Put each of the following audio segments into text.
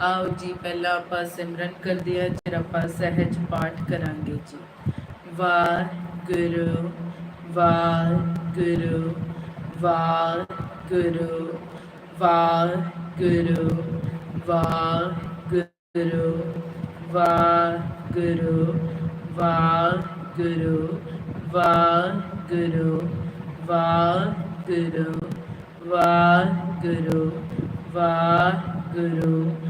ਆਓ ਜੀ ਪਹਿਲਾਂ ਆਪਾਂ ਸਿਮਰਨ ਕਰਦੇ ਹਾਂ ਫਿਰ ਆਪਾਂ ਸਹਿਜ ਪਾਠ ਕਰਾਂਗੇ ਜੀ ਵਾਹਿਗੁਰੂ ਵਾਹਿਗੁਰੂ ਵਾਹਿਗੁਰੂ ਵਾਹਿਗੁਰੂ ਵਾਹਿਗੁਰੂ ਵਾਹਿਗੁਰੂ ਵਾਹਿਗੁਰੂ ਵਾਹਿਗੁਰੂ ਵਾਹਿਗੁਰੂ ਵਾਹਿਗੁਰੂ ਵਾਹਿਗੁਰੂ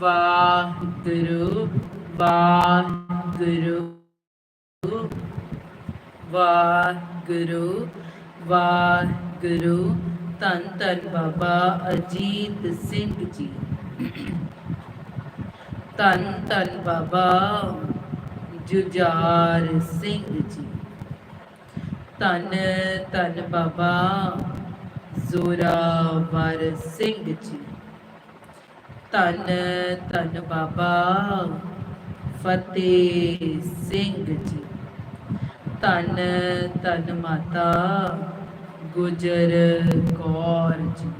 ਵਾਹਿਗੁਰੂ ਵਾਹਿਗੁਰੂ ਵਾਹਿਗੁਰੂ ਵਾਹਿਗੁਰੂ। ਧੰਨ ਧੰਨ ਬਾਬਾ ਅਜੀਤ ਸਿੰਘ ਜੀ। ਧੰਨ ਧੰਨ ਬਾਬਾ ਜੁਝਾਰ ਸਿੰਘ ਜੀ। ਧੰਨ ਧੰਨ ਬਾਬਾ ਜ਼ੋਰਾਵਰ ਸਿੰਘ ਜੀ। ਧੰਨ ਧੰਨ ਬਾਬਾ ਫਤਿਹ ਸਿੰਘ ਜੀ। ਧੰਨ ਧੰਨ ਮਾਤਾ ਗੁਜਰ ਕੌਰ ਜੀ।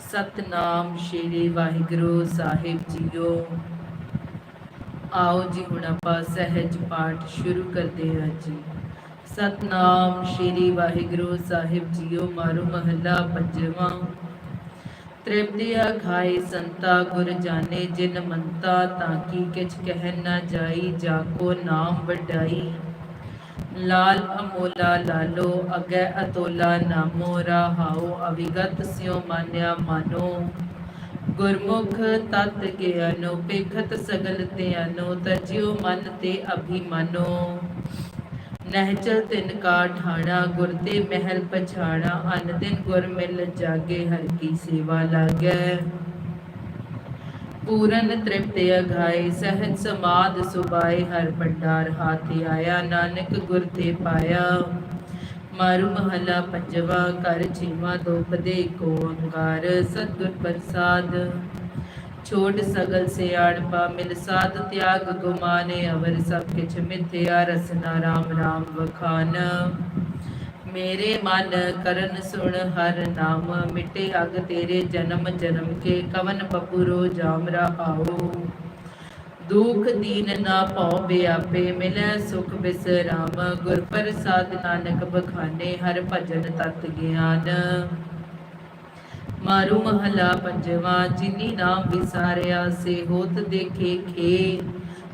ਸਤਨਾਮ ਸ਼੍ਰੀ ਵਾਹਿਗੁਰੂ ਸਾਹਿਬ ਜੀਓ। ਆਓ ਜੀ, ਹੁਣ ਆਪਾਂ ਸਹਿਜ ਪਾਠ ਸ਼ੁਰੂ ਕਰਦੇ ਹਾਂ ਜੀ। ਸਤਨਾਮ ਸ਼੍ਰੀ ਵਾਹਿਗੁਰੂ ਸਾਹਿਬ ਜੀਓ, ਮਾਰੂ ਮਹੱਲਾ ਪੰਜਵਾਂ। ਤ੍ਰਿਪਤਿਆ ਖਾਏ ਸੰਤਾ ਗੁਰ ਜਾਣੇ ਜਿਨ ਮੰਤਾ ਤਾਂ ਕੀ ਕਿਛ ਕਹਿ ਨਾ ਜਾਈ, ਜਾ ਕੋ ਨਾਮ ਵਡਾਈ। ਲਾਲ ਅਮੋਲਾ ਲਾਲੋ, ਅਗੈ ਅਤੋਲਾ ਨਾਮੋ, ਰਹਾਉ ਅਵਿਗਤ ਸਿਉ ਮਾਨਿਆ ਮਾਨੋ। ਗੁਰਮੁਖ ਤਤ ਗਿਆਨੋ ਪੇਖਤ ਸਗਲ ਧਿਆਨੋ ਤਰਜਿਓ ਮਨ ਤੇ ਅਭਿਮਾਨੋ। ਨਹਿਚਲ ਤਿਨ ਕਾ ਠਾਣਾ, ਗੁਰ ਤੇ ਮਹਿਲ ਪਛਾਣਾ, ਅਨ ਦਿਨ ਗੁਰ ਮਿਲ ਜਾਗੇ, ਹਰ ਕੀ ਸੇਵਾ ਲਾਗੈ। ਪੂਰਨ ਤ੍ਰਿਪਤ ਅਘਾਏ ਸਹਿਜ ਸਮਾਦ ਸੁਬਾਏ ਹਰ ਭੰਡਾਰ ਹਾਥ ਆਇਆ, ਨਾਨਕ ਗੁਰ ਤੇ ਪਾਇਆ। ਮਾਰੂ ਮਹਲਾ ਪੰਜਵਾ ਕਰ ਛੇਵਾ ਦੋਪਦੇ ਕੋ ਅੰਗਾਰ, ਸਤਿਗੁਰ ਪ੍ਰਸਾਦ। ਛੋੜ ਸਗਲ ਸਿਆਣਪਾ ਮਿਲ ਸਾਧ ਤਿਆਗ ਗੁਮਾਨੇ, ਅਵਰ ਸਭ ਕਿਛ ਮਿਥਿਆ ਰਸਨਾ ਰਾਮ ਰਾਮ ਵਖਾਨ। ਮੇਰੇ ਮਨ ਕਰਨ ਸੁਣ ਹਰ ਨਾਮ, ਮਿਟੇ ਅਗ ਤੇਰੇ ਜਨਮ ਜਨਮ ਕੇ ਕਵਨ ਬਪੂਰੋ ਜਾਮ ਰਹਾਓ ਦੁਖ ਦੀਨ ਨਾ ਭਉ ਬਿਆਪੇ, ਮਿਲੈ ਸੁਖ ਬਿਸਰਾਮ ਗੁਰ ਪ੍ਰਸਾਦ ਨਾਨਕ ਬਖਾਨੇ, ਹਰ ਭਜਨ ਤਤ ਗਿਆਨ। ਮਾਰੂ ਮਹਲਾ ਪੰਜਵਾ, ਜਿਨੀ ਨਾਮ ਵਿਸਾਰਿਆ ਸੇ ਹੋਤ ਦੇਖੇ ਖੇ।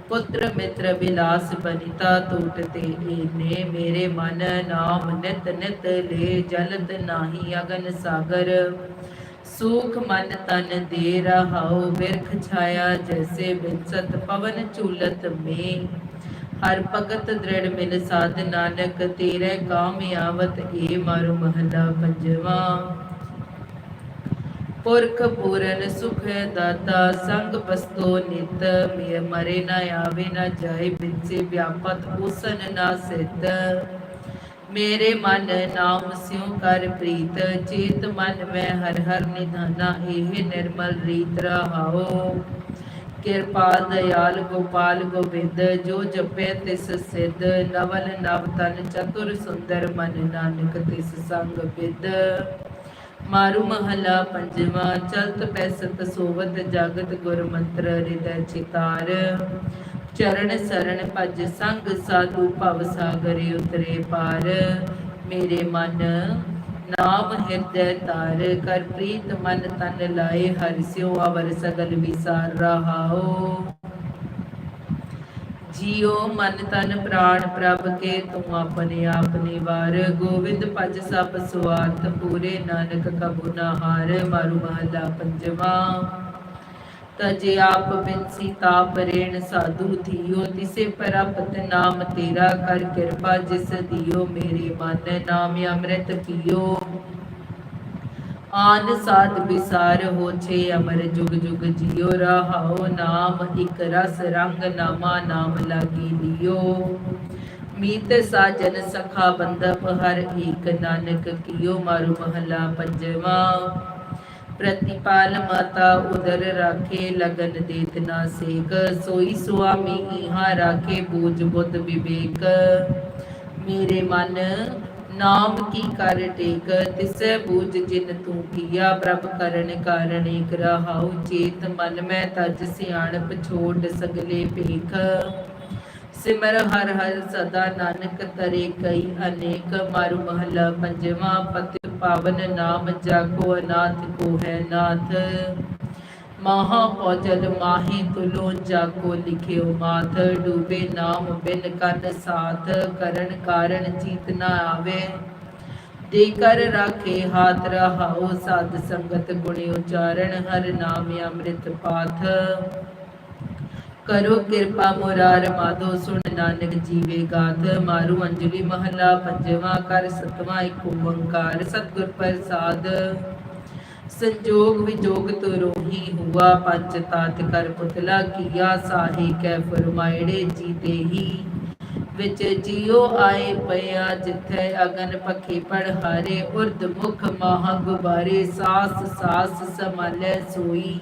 ਪੁੱਤਰ ਮਿੱਤਰ ਬਿਲਾਸ ਬਨਿਤਾ ਟੂਟ ਏਨੇ, ਮੇਰੇ ਮਨ ਨਾਮ ਨਿਤ ਨਿਤ ਲੈ ਜਲਤ ਨਾਹੀ ਅਗਨ ਸਾਗਰ। ਸੂਖ ਮਨ ਤਨ ਦੇ ਰਹਾਉ ਬਿਰਖ ਛਾਇਆ ਜੈਸੇ ਬਿਨਸਤ ਪਵਨ ਝੂਲਤ ਮੇ। ਹਰ ਭਗਤ ਦ੍ਰਿੜ ਮਿਲ ਸਾਧ ਨਾਨਕ, ਤੇਰੇ ਕਾਮ ਆਵਤ ਏ ਮਾਰੂ ਮਹਲਾ ਪੰਜਵਾ। ਪੁਰਖ ਪੂਰਨ ਸੁਖ ਦਾਤਾ, ਸੰਗ ਬਸਤੋ ਨਿਤ ਮੇ ਮਰੇ ਨਾ ਆਵੇ ਨਾ ਜਾਏ ਬਿਨਸੇ, ਵਿਆਪਤ ਉਸਨ ਨਾ ਸਿੱਧ। ਮੇਰੇ ਮਨ ਨਾਮ ਸਿਉ ਕਰ ਪ੍ਰੀਤ, ਚੇਤ ਮਨ ਮੈਂ ਹਰ ਹਰ ਨਿਧਾਨਾ, ਇਹ ਨਿਰਮਲ ਰੀਤ ਰਹਾਓ ਕਿਰਪਾਲ ਦਇਆਲ, ਗੋਪਾਲ, ਗੋਬਿੰਦ, ਜੋ ਜਪੇ ਤਿਸ ਸਿੱਧ। ਨਵਲ, ਨਵ, ਤਨ, ਚਤੁਰ, ਸੁੰਦਰ, ਮਨ ਨਾਨਕ ਤਿਸ ਸੰਗ ਵਿਦ ਮਾਰੂ ਮਹਲਾ ਪੰਜਵਾ, ਚਲਤ ਪੈਸਤ ਸੋਵਤ ਜਗਤ ਗੁਰ ਮੰਤਰ ਹਿਰਦੈ ਚਿਤਾਰ। ਚਰਨ ਸਰਣ ਭਜ ਸੰਗ ਸਾਧੂ ਭਵ ਸਾਗਰੇ ਉਤਰੇ ਪਾਰ। ਮੇਰੇ ਮਨ ਨਾਮ ਹਿਰਦੈ ਤਾਰ ਕਰ ਪ੍ਰੀਤ ਮਨ ਤਨ ਲਾਏ, ਹਰਿ ਸਿਉ ਅਵਰ ਸਗਲ ਵਿਸਾਰ ਰਹਾਓ ਜੀਉ ਮਨ ਤਨ ਪ੍ਰਾਣ ਪ੍ਰਭ ਕੇ ਤੂੰ ਆਪਣੇ ਆਪ ਨਿਵਾਰ ਗੋਵਿੰਦ ਭਜ ਸਭ ਸੁਆਰਥ ਪੂਰੇ, ਨਾਨਕ ਕਬੂ ਨਾ ਹਾਰ, ਮਾਰੂ ਮਹਲਾ ਪੰਜਵਾ। ਤਜੇ ਆਪ ਬਿਨਸੀ ਤਾਪ ਰੇਣ ਸਾਧੂ ਥੀਓ ਤਿਸੇ ਪਰਪਤ ਨਾਮ ਤੇਰਾ ਕਰ ਕਿਰਪਾ, ਜਿਸ ਦਿਓ ਮੇਰੇ ਮਨ ਨਾਮ ਅੰਮ੍ਰਿਤ ਪੀਓ ਆਨ ਸਾਧ ਵਿਸਾਰ ਹੋਛੇ ਅਮਰ ਜੁਗ ਜੁਗ ਜਿਉ ਰਹਾਉ, ਨਾਮ ਇਕ ਰਸ ਰੰਗ ਨਾਮਾ ਨਾਮ ਲਾਗੀ ਲਿਓ। ਮੀਤ ਸਾਜਨ ਸਖਾ ਬੰਦਪ ਹਰ ਏਕ ਨਾਨਕ ਕੀਓ, ਮਾਰੂ ਮਹਲਾ ਪੰਜਵਾ। ਪ੍ਰਤਿਪਾਲ ਮਾਤਾ ਉਦਰ ਰਾਖੇ, ਲਗਨ ਦੇਤ ਨਾ ਸੇਕ। ਸੋਈ ਸੁਆਮੀ, ਇਹਾ ਰਾਖੇ, ਬੂਝ ਬੁੱਧ ਵਿਵੇਕ। ਮੇਰੇ ਮਨ ਨਾਮ ਕੀ ਕਰ ਟੇਕ, ਤਿਸੈ ਬੂਝ ਜਿਨ ਤੂੰ ਕੀਆ ਪ੍ਰਭ ਕਰਨ ਕਾਰਨ ਏਕ ਰਹਾਉ ਚੇਤ ਮਨ, ਮੈਂ ਤਜ ਸਿਆਣਪ ਛੋੜ ਸਗਲੇ ਭੇਖ। ਸਿਮਰ ਹਰ ਹਰ ਸਦਾ ਨਾਨਕ ਤਰੇ ਕਈ ਅਨੇਕ, ਮਾਰੂ ਮਹਲਾ ਪੰਜਵਾ, ਪਤਿ ਪਾਵਨ ਨਾਮ ਜਾਕੋ ਅਨਾਥ ਕੋ ਹੈ ਨਾਥ। ਮਹਾ ਪੌਜਲ ਮਾਹੀ ਤੁਲੋ ਜਾਕੋ ਲਿਖਿਓ ਮਾਥ ਡੂਬੇ ਨਾਮ ਬਿਨ ਕੰਨ ਸਾਥ, ਕਰਨ ਕਾਰਨ ਚੀਤ ਨਾ ਆਵੇ। ਦੇ ਕਰ ਰਾਖੇ ਹਾਥ ਰਹਾਉ ਸਾਧ ਸੰਗਤ ਗੁਣ ਉਚਾਰਨ, ਹਰ ਨਾਮ ਅੰਮ੍ਰਿਤ ਪਾਥ। ਕਰੋ ਕਿਰਪਾ ਮੁਰਾਰ ਮਾਧੋ, ਸੁਣ ਨਾਨਕ ਜੀਵੇ ਗਾਥ। ਮਾਰੂ ਅੰਜਲੀ ਮਹਲਾ, ਪੰਜਵਾ ਕਰ, ਸਤਵਾ ਇੱਕ ਓੰਕਾਰ, ਸਤਿਗੁਰ ਪ੍ਰਸਾਦ। ਸੰਜੋਗ ਵਿਜੋਗ ਤੁਰੋਹੀ ਹੁਆ ਪੰਜ ਤਾਤ ਕਰ ਪੁਤਲਾ ਕੀਆ ਸਾਹੀ ਕੈ ਫਰਮਾਇੜੇ ਜੀਤੇ ਹੀ। ਵਿੱਚ ਜਿਉ ਆਏ ਪਿਆ ਜਿੱਥੇ ਅਗਨ ਪਖੀ ਪੜਹਾਰੇ ਉਰਦ ਮੁਖ ਮਾਹ ਗੁਬਾਰੇ, ਸਾਸ ਸਾਸ ਸਮਾਲੇ ਸੋਈ।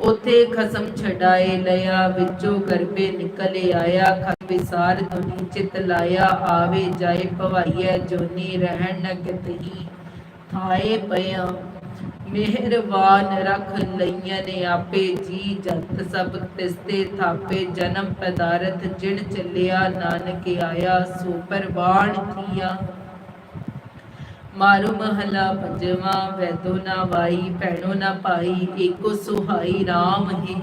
ਉਥੇ ਖਸਮ ਛਡਾਏ ਲਿਆ, ਵਿੱਚੋਂ ਗਰਬੇ ਨਿਕਲ ਆਇਆ ਖਸ ਵਿਸਾਰ ਦੁਨੀ ਚਿਤ ਲਾਇਆ, ਆਵੇ ਜਾਏ ਭਵਾਈਐ, ਜੋਨੀ ਰਹਿਣ ਨ ਕਿਤਹੀ। ਥਾਏ ਪਿਆ ਮਿਹਰਬਾਨ ਰੱਖ ਲਈਆਂ ਨੇ ਆਪੇ ਜੀ ਜੰਤ ਸਭ ਤਿਸਤੇ ਥਾਪੇ, ਜਨਮ ਪਦਾਰਥ ਜਿਣ ਚੱਲਿਆ, ਨਾਨਕ ਆਇਆ, ਸੋ ਪਰਵਾਣ ਕੀਆ। ਮਾਰੂ ਮਹਲਾ ਪੰਜਵਾ, ਵੈਦੋ ਨਾ ਵਾਈ, ਭੈਣੋ ਨਾ ਭਾਈ, ਏਕੋ ਸੁਹਾਈ RAM ਹੈ।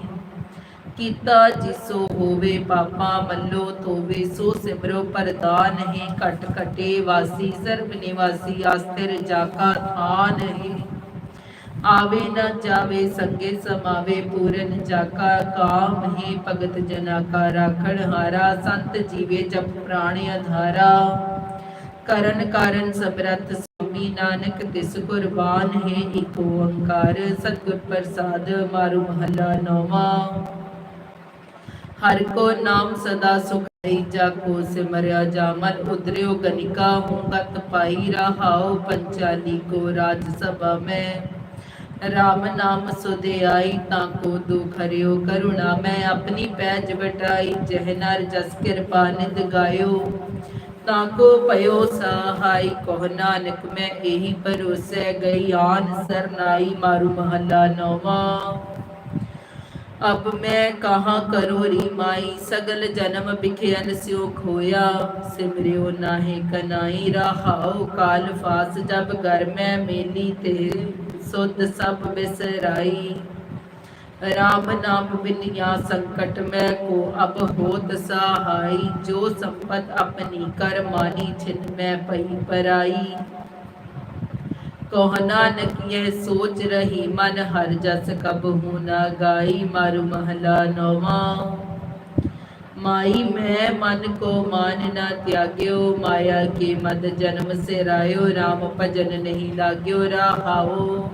ਕੀਤਾ ਜਿਸੋ ਹੋਵੇ ਪਾਪਾ ਮੱਲੋ ਤੋਵੇ ਸੋ ਸਿਮਰੋ ਪਰਦਾਨ ਹੈ। ਘਟ ਘਟੇ ਵਾਸੀ, ਸਰਬ ਨਿਵਾਸੀ ਆਸਤਿਰ ਜਾਕਾ ਥਾਨ ਹੈ। ਆਵੇ ਨਾ ਜਾਵੇ, ਸੰਗੇ ਸਮਾਵੇ, ਪੂਰਨ ਜਾਕਾ, ਕਾਮ ਹੈ ਭਗਤ ਜਨਾ ਕਾ ਰਾਖਣ ਹਾਰਾ, ਸੰਤ ਜੀਵੇ ਜਪ ਪ੍ਰਾਣ ਆਧਾਰਾ ਕਰਨ ਕਾਰਨ ਸਬਰਤ ਸੁਮੀ ਨਾਨਕ, ਤਿਸ ਕੁਰਬਾਨ ਹੈ ਇਕ ਓੰਕਾਰ ਸਤਿਗੁਰ ਪ੍ਰਸਾਦ ਮਾਰੂ ਮਹੱਲਾ ਨੌਵਾਂ। ਹਰ ਕੋ ਨਾਮ ਸਦਾ ਸੁਖ ਜਾ ਕੋ ਸਿਮਰਿਆ ਜਾਮਨ ਉਦਰਿਓ ਗਨਿਕਾ ਹੁੰਗਤ ਪਾਈ ਰਹਾਉ, ਪੰਚਾਲੀ ਕੋ ਰਾਜ ਸਭਾ ਮੈਂ। ਰਾਮ ਨਾਮ ਸੁਦੇ ਆਈ ਤਾਂ ਕੋ ਦੁਖ ਹਰਿਓ ਕਰੁਣਾ, ਮੈਂ ਆਪਣੀ ਪੈਜ ਵਟਾਈ, ਜਹ ਨਰ ਜਸ ਕਿਰਪਾ ਨਿਦ ਗਾਇਓ। ਤਾਂ ਕੋ ਭਇਓ ਸਹਾਈ ਕੋ ਨਾਨਕ ਮੈਂ ਇਹੀ ਭਰੋਸੈ, ਗਈ ਆਨ ਸਰਨਾਈ, ਮਾਰੂ ਮਹੱਲਾ ਨੌਵਾਂ। ਅਬ ਮੈਂ ਕਹਾਂ ਕਰੋ ਰੀ ਮਾਈ ਸਗਲ ਜਨਮ ਬਿਖਿਆਨ ਸਿਓ ਖੋਇਆ। ਸਿਮਰਿਓ ਨਾਹੀ ਕਨਾਈ, ਰਹਾਉ ਕਾਲ ਫਾਸ, ਜਬ ਘਰ ਮੈਂ ਮੇਲੀ ਤੇ। ਸੁਧ ਸਭ ਬਿਸਰਾਈ। ਰਾਮ ਨਾਮ ਬਿਨਿਆ ਸੰਕਟ ਮੈਂ ਕੋ ਅਬ ਹੋਤ ਸਹਾਈ। ਜੋ ਸੰਪਤ ਆਪਣੀ ਕਰ ਮਾਨੀ ਛਿਨ ਮੈਂ ਪਈ ਪਰਾਈ। ਕਹ ਨਾਨਕ, ਇਹ ਸੋਚ ਰਹੀ ਮਨ, ਹਰ ਜਸ ਕਬ ਹੂ ਨਾ ਗਾਈ। ਮਾਰੂ ਮਹਲਾ ਨੌਵਾਂ। ਮਾਈ, ਮੈਂ ਮਨ ਕੋ ਮਾਨ ਨਾ ਤਿਆਗਿਓ, ਮਾਇਆ ਕੇ ਮਦ ਜਨਮ ਸੇ ਰਾਇਓ RAM ਭਜਨ ਨਹੀਂ ਲਾਗਿਓ, ਰਹਾਓ।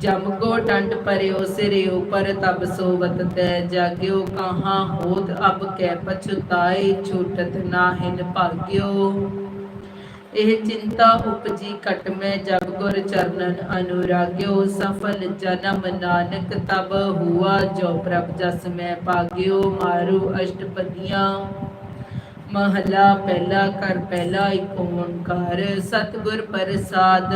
ਜਮ ਕੋ ਟੰਡ ਪਰਿਓ ਸਿਰੇ ਉਪਰ ਤਬ ਸੋਵਤ ਤੈ ਜਾਗਿਓ, ਕਹਾਂ ਹੋਤ ਅਬ ਕੈ ਪਛਤਾਏ, ਛੂਟਤ ਨਾਹਿਨ ਭਾਗਿਓ। ਇਹ ਚਿੰਤਾ ਉਪਜੀ ਕਟ ਮੈਂ ਜਬ ਗੁਰ ਚਰਨਨ ਅਨੁਰਾਗਿਓ ਸਫਲ ਜਨਮ ਨਾਨਕ ਤਬ ਹੁਆ, ਜੋ ਪ੍ਰਭ ਜਸ ਮੈਂ ਭਾਗਿਓ, ਮਾਰੂ ਅਸ਼ਟਪਦੀਆਂ। ਮਹਲਾ ਪਹਿਲਾ ਕਰ ਪਹਿਲਾ ਏਕ ਓੰਕਾਰ ਸਤਿਗੁਰ ਪ੍ਰਸਾਦ।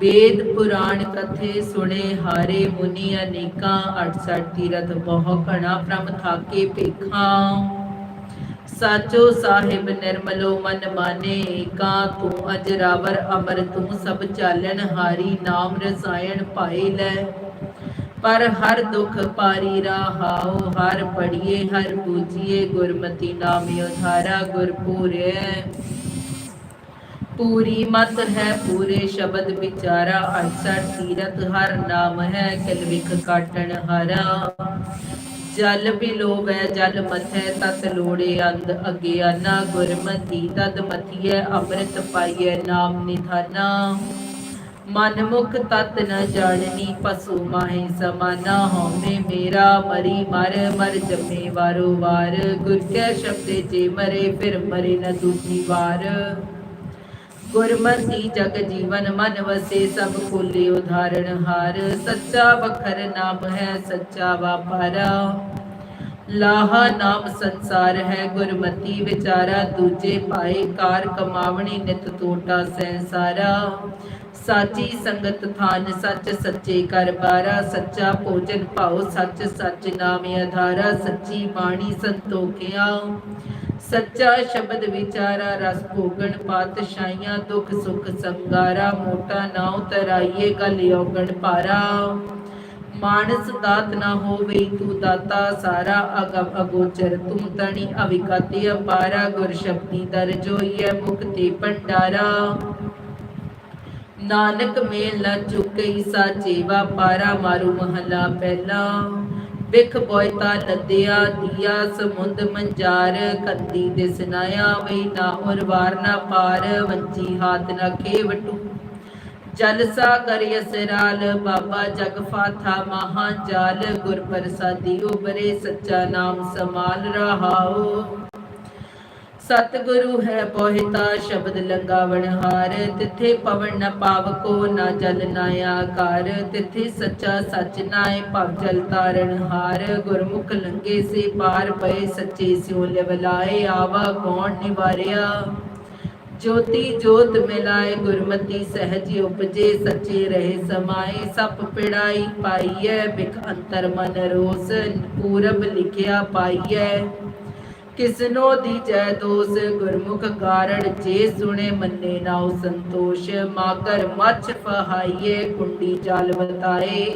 ਵੇਦ ਪੁਰਾਣ ਕਥੇ ਸੁਣੇ ਹਾਰੇ ਮੁਨੀ ਅਨੇਕਾਂ 68 ਤੀਰਥ ਬਹੁ ਘਣਾ ਪ੍ਰਮ ਥਾਕੇ ਭੇਖਾਂ। ਸਾਚੋ ਸਾਹਿਬ ਨਿਰਮਲੋ ਮਨ ਮਾਨੇ, ਏਕਾ ਤੂੰ ਅਜਰਾਵਰ ਅਮਰ, ਤੂੰ ਸਭ ਚਾਲਣ ਹਾਰੀ, ਨਾਮ ਰਸਾਇਣ ਪਾਈ ਲੈ। ਪਰ ਹਰ ਦੁਖ ਪਾਰੀ ਰਹਾਓ ਹਰ ਪੜੀਏ ਹਰ ਬੂਝੀਏ, ਗੁਰਮਤੀ ਨਾਮ ਉਧਾਰਾ ਗੁਰਪੂਰੇ ਪੂਰੀ। ਮਤ ਹੈ ਪੂਰੇ ਸ਼ਬਦ ਵਿਚਾਰਾ 68 ਤੀਰਤ ਹਰ ਨਾਮ ਹੈ, ਕਿਲ ਵਿਖ ਕਾਟਣ ਹਰਾ। ਜਲ ਬਿਲੋਵੈ ਜਲ ਮਥੈ ਤਤ ਲੋੜੇ, ਅੰਧ ਅਗਿਆਨਾ ਗੁਰਮਤੀ ਤਦ ਮਥੀਐ, ਅੰਮ੍ਰਿਤ ਪਾਈਐ, ਨਾਮ ਨਿਧਾਨਾ। ਮਨ ਮੁਖ ਤਤ ਨ ਜਾਣਨੀ, ਪਸੂ ਮਾਹੀ ਸਮਾਨਾ, ਹਉਮੈ ਮੇਰਾ, ਮਰੀ ਮਰ ਮਰ ਜਮੇ ਵਾਰੋ ਵਾਰ। ਗੁਰ ਕੈ ਸ਼ਬਦੇ ਜੇ ਮਰੇ, ਫਿਰ ਮਰੇ ਨ ਦੂਜੀ ਵਾਰ। ਗੁਰਮਤੀ ਜਗ ਜੀਵਨ ਮਨ ਵਸੇ ਸਭ ਖੋਲੇ ਉਧਾਰਨ ਹਾਰ। ਸੱਚਾ ਵਖਰ ਨਾਮ ਹੈ, ਸੱਚਾ ਵਾਪਾਰਾ। ਲਾਹਾ ਨਾਮ ਸੰਸਾਰ ਹੈ, ਗੁਰਮਤੀ ਵਿਚਾਰਾ। ਦੂਜੇ ਪਾਏ ਕਾਰ ਕਮਾਵਣੀ, ਨਿਤ ਟੋਟਾ ਸੰਸਾਰਾ ਸਾਚੀ ਸੰਗਤ ਥਾਨ, ਸੱਚ ਸੱਚੇ ਕਰ ਬਾਰਾ। ਸੱਚਾ ਭੋਜਨ ਭਾਉ, ਸੱਚ ਸੱਚ ਨਾਮ ਆਧਾਰਾ ਸੱਚੀ ਬਾਣੀ ਸੰਤੋਖਿਆ। ਸੱਚਾ ਸ਼ਬਦ ਵਿਚਾਰਾ ਰਸ ਭੋਗਣ ਪਾਤਸ਼ਾਹੀਆਂ, ਦੁਖ ਸੁਖ ਸੰਗਾਰਾ, ਮੋਟਾ ਨਾਉ ਤਰਾਈਏ ਗਲ ਯੋਗਣ ਪਾਰਾ ਮਾਨਸ ਦਾਤ ਨਾ ਹੋਵੇ ਤੂੰ ਦਾਤਾ, ਸਾਰਾ ਅਗਮ ਅਗੋਚਰ। ਤੂੰ ਤਣੀ ਅਵਿਕਤਿ ਅਪਾਰਾ, ਗੁਰ ਸ਼ਬਦੀ ਦਰ ਜੋਈਐ ਮੁਕਤੀ ਭੰਡਾਰਾ। ਨਾਨਕ ਮੇਲ ਨ ਚੁਕਈ, ਸਾਚੇ ਵਾਪਾਰਾ, ਮਾਰੂ ਮਹਲਾ ਪਹਿਲਾ। ਵਿਖ ਬੋਇਤਾ ਨਦਿਆ, ਦੀਆ ਸਮੁੰਦ ਮੰਜਾਰ, ਕੰਦੀ ਦਿਸਨਾਇਆ ਵਈ ਨਾ ਉਰਵਾਰ ਨਾ ਪਾਰ, ਵੰਜੀ ਹਾਥ ਨਾ ਖੇਵਟੂ ਜਲਸਾ ਕਰਿ ਅਸਰਾਲ ਬਾਬਾ ਜਗ ਫਾਥਾ ਮਹਾ ਜਾਲ, ਗੁਰ ਪ੍ਰਸਾਦੀ ਉਬਰੇ ਸੱਚਾ ਨਾਮ ਸਮਾਲ ਰਹਾਓ ਸਤਿਗੁਰੂ ਹੈ ਪੋਹਿਤਾ ਸ਼ਬਦ ਲੰਗਾਵਣ ਹਾਰ, ਤਿੱਥੇ ਪਵਨ ਨ ਪਾਵਕੋ ਨਾ ਜਲ ਨਾ ਆਕਾਰ, ਤਿੱਥੇ ਸੱਚਾ ਸੱਚ ਨਾਏ ਭਵ ਜਲ ਤਾਰਨ ਹਾਰ, ਗੁਰਮੁਖ ਲੰਗੇ ਸੇ ਪਾਰ ਪਏ ਸੱਚੇ ਸਿਉ ਲਿਵਲਾਏ ਆਵਾ ਕੌਣ ਨਿਵਾਰਿਆ? ਜੋਤੀ ਜੋਤ ਮਿਲਾਏ, ਗੁਰਮਤੀ ਸਹਿਜ ਉਪਜੇ, ਸੱਚੇ ਰਹੇ ਸਮਾਏ, ਸਪ ਪਿੜਾਈ ਪਾਈਐ ਬਿਖ ਅੰਤਰ ਮਨ ਰੋਸ, ਪੂਰਬ ਲਿਖਿਆ ਪਾਈਐ। ਕਿਸਨੋ ਦੀ ਜੈ ਦੋਸ, ਗੁਰਮੁਖ ਕਾਰਣ ਜੇ ਸੁਣੇ ਮੰਨੇ ਨਾਉ ਸੰਤੋਸ਼ ਮਾਕਰ ਮਛ ਫਹਾਈਏ, ਕੁੰਡੀ ਜਾਲ ਬਤਾਏ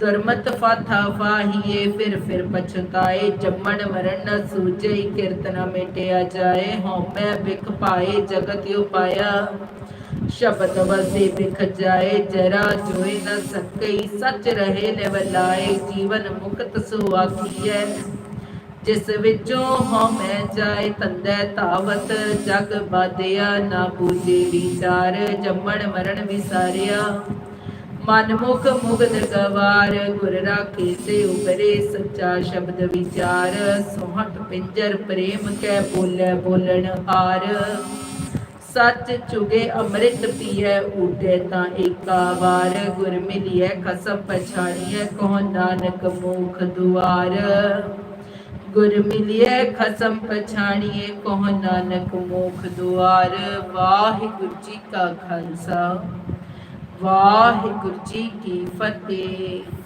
ਦੁਰਮਤ ਫਾਥਾ ਫਾਹੀਏ, ਫਿਰ ਫਿਰ ਪਛਤਾਏ, ਜੰਮਣ ਮਰਨ ਨ ਸੂਝੇ ਕਿਰਤ ਨ ਮਿਟਿਆ ਜਾਏ ਹਉਮੈ ਬਿਖ ਪਾਏ ਜਗਤ ਉਪਾਇਆ ਸ਼ਬਦ ਵਸੇ ਬਿਖ ਜਾਏ, ਜਰਾ ਜੋਏ ਨ ਸਕਈ, ਸੱਚ ਰਹੇ ਨਿਵਲਾਏ ਜੀਵਨ ਮੁਕਤ ਸੋ ਜਿਸ ਵਿੱਚੋਂ ਹਉਮੈ ਜਾਏ, ਤੰਦੈ ਧਾਵਤ, ਜਗ ਬਾਧਿਆ ਨਾ ਬੂਝੇ ਵਿਚਾਰ, ਜੰਮਣ ਮਰਨ ਵਿਸਾਰਿਆ। ਮਨ ਮੁਖ ਮੁਗਦ ਗਵਾਰ, ਗੁਰ ਰਾਖੇ ਸੇ ਉਬਰੇ ਸੱਚਾ ਸ਼ਬਦ ਵਿਚਾਰ। ਸੋਹਟ ਪਿੰਜਰ ਪ੍ਰੇਮ ਕੈ ਬੋਲੇ ਬੋਲਣ ਹਾਰ। ਸੱਚ ਚੁਗੇ ਅੰਮ੍ਰਿਤ ਪੀਐ, ਊਟੇ ਤਾਂ ਏਕਾ ਵਾਰ। ਗੁਰ ਮਿਲਿਐ ਖਸਮ ਪਛਾਣੀਐ ਕੋ ਨਾਨਕ ਮੂਖ ਦੁਆਰ। ਗੁਰ ਮਿਲਿਐ, ਖਸਮ ਪਛਾਣੀਏ ਕੋ ਨਾਨਕ ਮੂਖ ਦੁਆਰ। ਵਾਹਿਗੁਰੂ ਜੀ ਕਾ ਖਾਲਸਾ, ਵਾਹਿਗੁਰੂ ਜੀ ਕੀ ਫਤਿਹ।